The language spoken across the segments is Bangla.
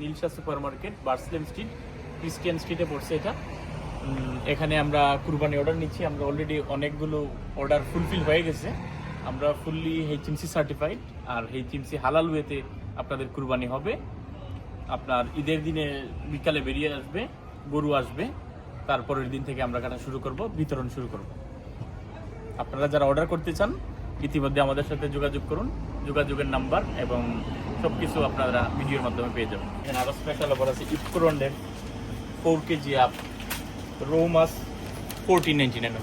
নীলশা super market Burslem street, Christian স্ট্রিটে পড়ছে এটা। এখানে আমরা কুরবানি অর্ডার নিচ্ছি। আমরা অলরেডি অনেকগুলো অর্ডার ফুলফিল হয়ে গেছে। আমরা ফুললি এইচএমসি সার্টিফাইড আর এইচএমসি হালাল ওয়েতে আপনাদের কুরবানি হবে। আপনার ঈদের দিনে বিকালে বেরিয়ে আসবে, গরু আসবে, তারপরের দিন থেকে আমরা কাটা শুরু করব, বিতরণ শুরু করব। আপনারা যারা অর্ডার করতে চান, ইতিমধ্যে আমাদের সাথে যোগাযোগ করুন। যোগাযোগের নাম্বার এবং সব কিছু আপনারা ভিডিওর মাধ্যমে পেয়ে যাবেন। এখানে আরও স্পেশাল অফার আছে ইফকোরন্ডের ফোর কেজি আপ রো মাছ fourteen ninety nine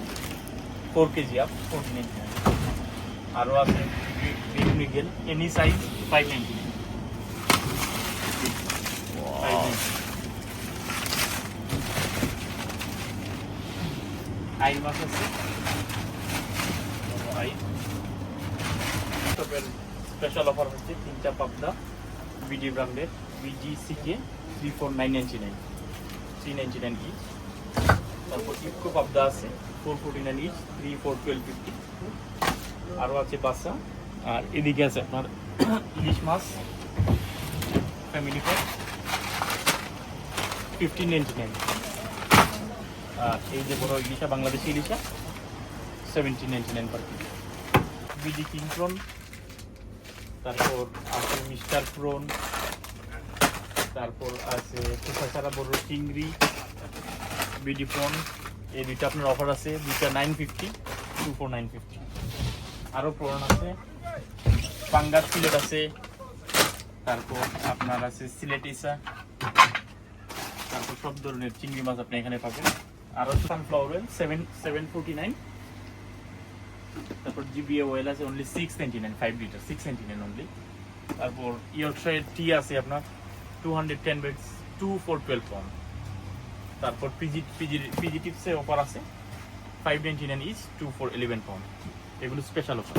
four KG up fourteen ninety nine আরও আছে big মিগেল any size five ninety nine আইল মাছ আছে আইল স্পেশাল অফার হচ্ছে তিনটা পাবদা বিডি ব্র্যান্ডের BG CK three four nine ninety nine three ninety nine each তারপর ইকো পাবদা আছে four forty nine each three four twelve fifty আরও আছে বাসা আর এদিকে আছে আপনার ইলিশ মাছ family pack fifteen ninety nine আর এই যে বড় ইলিশা, Bangladeshi Ilisha seventeen ninety nine per KG BD king prawn তারপর আছে মিস্টার প্রন, তারপর আছে ছাড়া বড় চিংড়ি, বিডি প্রন, এই দুইটা আপনার অফার আছে, দুইটা nine fifty two four nine fifty আরও প্রন আছে, পাঙ্গাস সিলেট আছে, তারপর আপনার আছে সিলেট ইসা, তারপর সব ধরনের চিংড়ি মাছ আপনি এখানে পাবেন। আরও sunflower seven seven forty nine তারপর জিবিএ ওয়েল আছে only six ninety nine five litre six ninety nine only তারপর ইয়র্কশায়ার টি আছে আপনার two hundred ten bags two four twelve pound তারপর পিজি পিজি পিজি টিপসে অফার আছে five ninety nine each two four eleven pound এগুলো স্পেশাল অফার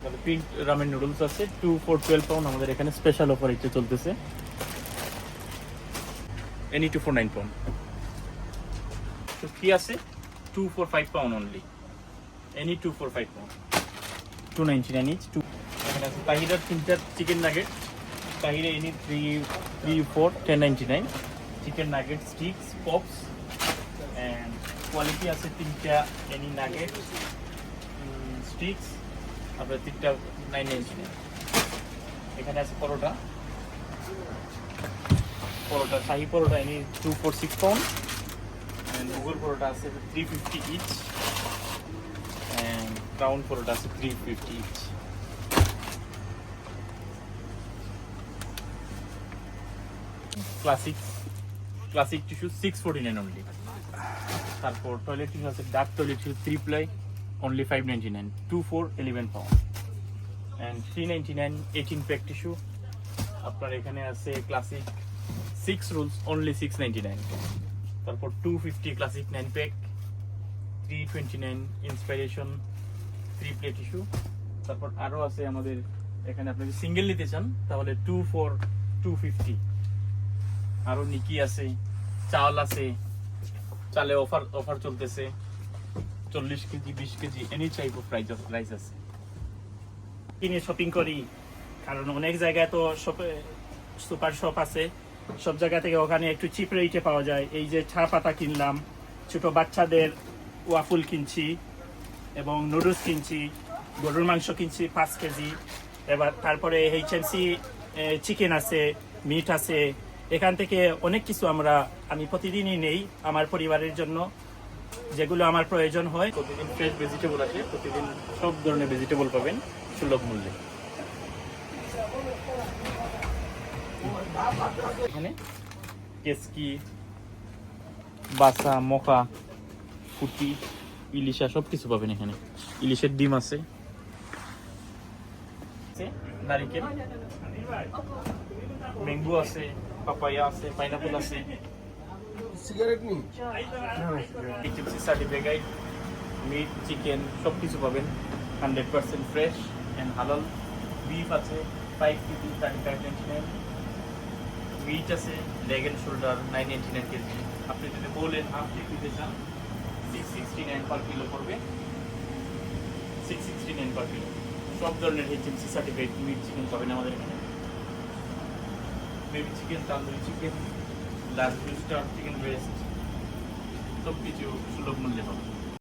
তারপর পিঙ্ক রামেন নুডলস আছে টু ফোর টুয়েলভ পাউন্ড আমাদের এখানে স্পেশাল অফার এটা চলতেছে। Any two four nine pound তো কি আছে two four five pound only any two four five two ninety nine each two তাহিরার তিনটা chicken nugget তাহিরে any three three four ten ninety nine chicken nugget sticks pops and quality আছে তিনটা এনি নাগেট স্টিক্স আপনার তিনটা নাইন নাইনটি নাইন এখানে আছে paratha. Paratha Shahi paratha any two four six pound and paratha আছে three fifty each crown paratha আছে three fifty each classic classic tissue six forty nine only তারপর টয়লেট টিস্যু আছে dark toilet tissue three ply only five ninety nine two four eleven pound and three ninety nine eighteen pack tissue আপনার এখানে আছে classic six rolls only six ninety nine তারপর two fifty classic nine pack three twenty nine inspiration three plate issue তারপর আরও আছে আমাদের এখানে আপনি যদি সিঙ্গেল নিতে চান, তাহলে টু ফোর টু ফিফটি আরও নিকি আছে, চাল আছে, চালে অফার অফার চলতেছে। চল্লিশ কেজি, বিশ KG any type of price price আছে। কিনে শপিং করি, কারণ অনেক জায়গায় তো সুপার শপ আছে। সব জায়গা থেকে ওখানে একটু চিপ রেটে পাওয়া যায়। এই যে চা পাতা কিনলাম, ছোট বাচ্চাদের ওয়াফুল কিনছি। এবং নুডলস কিনছি, গরুর মাংস কিনছি পাঁচ কেজি। এবার তারপরে এইচএমসি চিকেন আছে মিট আছে। এখান থেকে অনেক কিছু আমরা, আমি প্রতিদিনই নেই আমার পরিবারের জন্য, যেগুলো আমার প্রয়োজন হয়। প্রতিদিন ফ্রেশ ভেজিটেবল আছে প্রতিদিন সব ধরনের ভেজিটেবল পাবেন, সুলভ মূল্যে। কেসকি বাসা মকা ফুটি ইলিশা সব কিছু পাবেন এখানে। ইলিশের ডিম আছে। নারিকেল। ম্যাঙ্গো আছে পাপায়া আছে পাইনাপল আছে। সিগারেট সার্টিফিকেট মিট চিকেন সব কিছু পাবেন। হান্ড্রেড পার্সেন্ট ফ্রেশ অ্যান্ড হালাল। বিফ আছে five KG thirty five ninety nine meat আছে leg and shoulder nine ninety nine KG. আপনি যদি বলেন হাফ কেজি দিতে চান? সিক্স সিক্সটি নাইন পড়বে সিক্স সিক্সটি নাইন সব ধরনের সার্টিফিকেট চিকেন আমাদের এখানে। Chicken chicken last star chicken সব কিছু সুলভ মূল্যে পাবেন